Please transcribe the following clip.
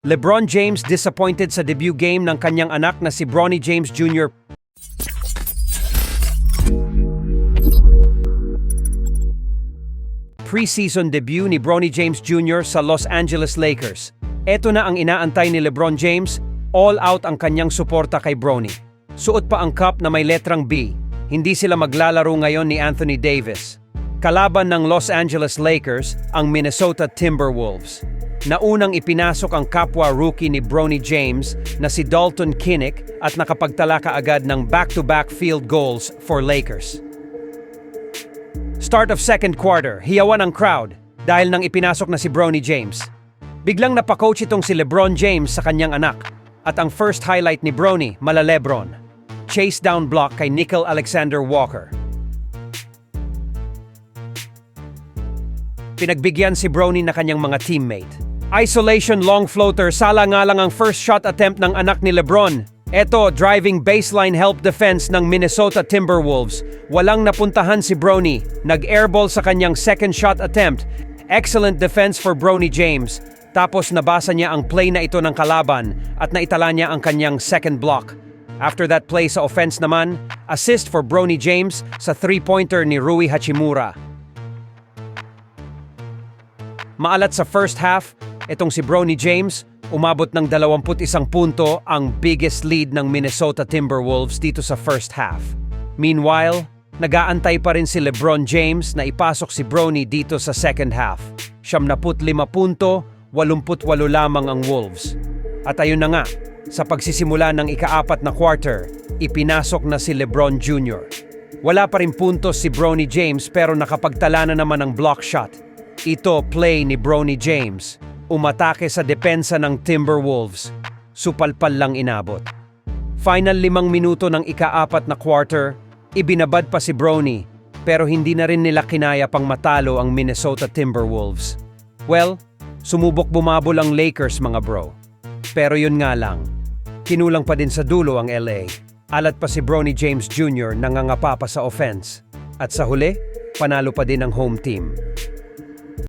LeBron James disappointed sa debut game ng kanyang anak na si Bronny James Jr. Preseason debut ni Bronny James Jr. sa Los Angeles Lakers. Ito na ang inaantay ni LeBron James, all out ang kanyang suporta kay Bronny. Suot pa ang cup na may letrang B. Hindi sila maglalaro ngayon ni Anthony Davis. Kalaban ng Los Angeles Lakers ang Minnesota Timberwolves. Naunang ipinasok ang kapwa rookie ni Bronny James na si Dalton Kinnick at nakapagtala kaagad ng back-to-back field goals for Lakers. Start of second quarter, hiyawan ang crowd dahil nang ipinasok na si Bronny James. Biglang napakoach itong si LeBron James sa kanyang anak. At ang first highlight ni Bronny, mala LeBron. Chase down block kay Nickel Alexander Walker. Pinagbigyan si Bronny na kanyang mga teammate. Isolation long floater, sala nga lang ang first shot attempt ng anak ni LeBron. Eto, driving baseline help defense ng Minnesota Timberwolves. Walang napuntahan si Bronny. Nag-airball sa kanyang second shot attempt. Excellent defense for Bronny James. Tapos nabasa niya ang play na ito ng kalaban at naitala niya ang kanyang second block. After that play sa offense naman, assist for Bronny James sa three-pointer ni Rui Hachimura. Maalat sa first half, itong si Bronny James, umabot ng 21 punto ang biggest lead ng Minnesota Timberwolves dito sa first half. Meanwhile, nagaantay pa rin si LeBron James na ipasok si Bronny dito sa second half. Siyam na lima punto, 88 lamang ang Wolves. At ayun na nga, sa pagsisimula ng ikaapat na quarter, ipinasok na si LeBron Jr. Wala pa rin puntos si Bronny James pero nakapagtala na naman ng block shot. Ito play ni Bronny James. Umatake sa depensa ng Timberwolves. Supalpal lang inabot. Final limang minuto ng ikaapat na quarter, ibinabad pa si Bronny pero hindi na rin nila kinaya pang matalo ang Minnesota Timberwolves. Well, sumubok bumabol ang Lakers mga bro. Pero yun nga lang, kinulang pa din sa dulo ang LA. Alat pa si Bronny James Jr. nangangapa pa sa offense. At sa huli, panalo pa din ang home team.